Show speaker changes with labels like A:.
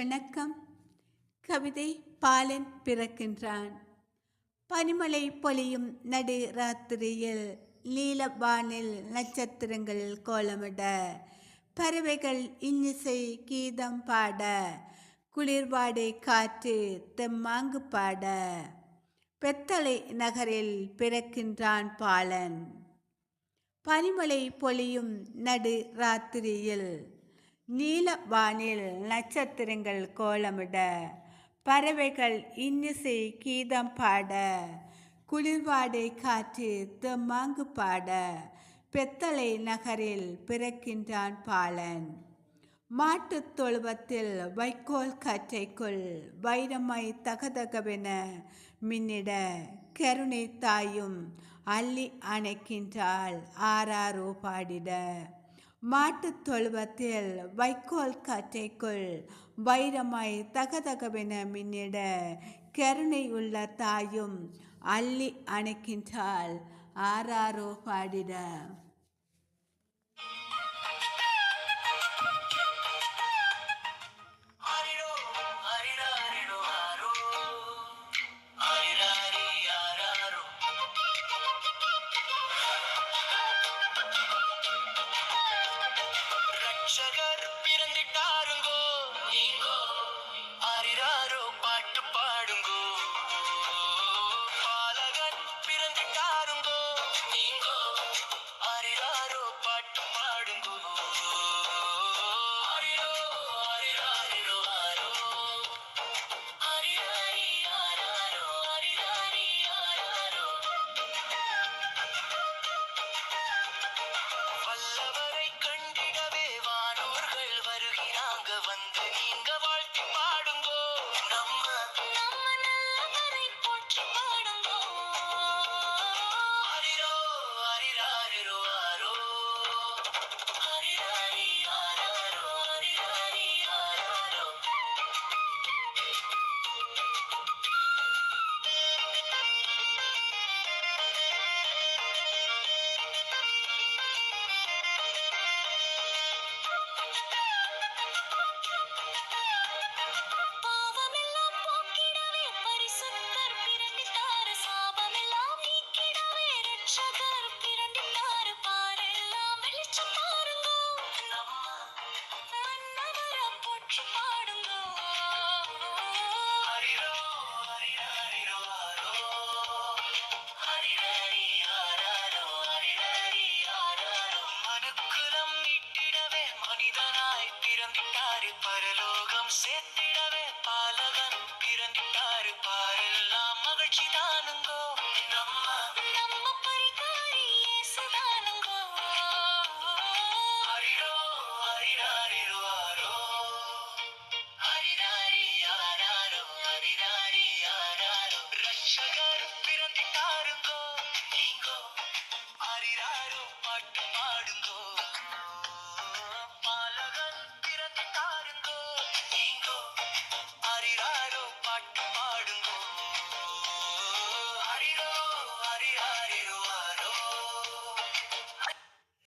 A: வணக்கம். கவிதை பாலன் பிறக்கின்றான். பனிமலை பொழியும் நடு ராத்திரியில் நீலவானில் நட்சத்திரங்கள் கோலமிட. பறவைகள் இன்னிசை கீதம் பாட. குளிர்வாடை காற்று தெம்மாங்கு பாட. பெத்தளை நகரில் பிறக்கின்றான் பாலன். பனிமலை பொழியும் நடு ராத்திரியில் நீல வானில் நட்சத்திரங்கள் கோலமிட பறவைகள் இன்னிசை கீதம் பாட குளிர்வாடை காற்று தெம்மாங்கு பாட பெத்தளை நகரில் பிறக்கின்றான் பாலன். மாட்டுத் தொழுவத்தில் வைக்கோல் காற்றைக்குள் வைரமாய் தகதகவென மின்னிட கருணை தாயும் அள்ளி அணைக்கின்றாள் ஆராரோ பாடிட. மாட்டுத் தொழுவத்தில் வைக்கோல் காற்றைக்குள் வைரமாய் தகதகவென மின்னிட கருணை உள்ள தாயும் அள்ளி அணைக்கின்றாள். ஆராரோ பாடிட. மனிதனாய் பிறந்திட்டாரு. பரலோகம் சேர்த்திடவே பாலகன். பிறந்திட்டாரு பாரெல்லாம் மகிழ்ச்சி தானுங்கோ.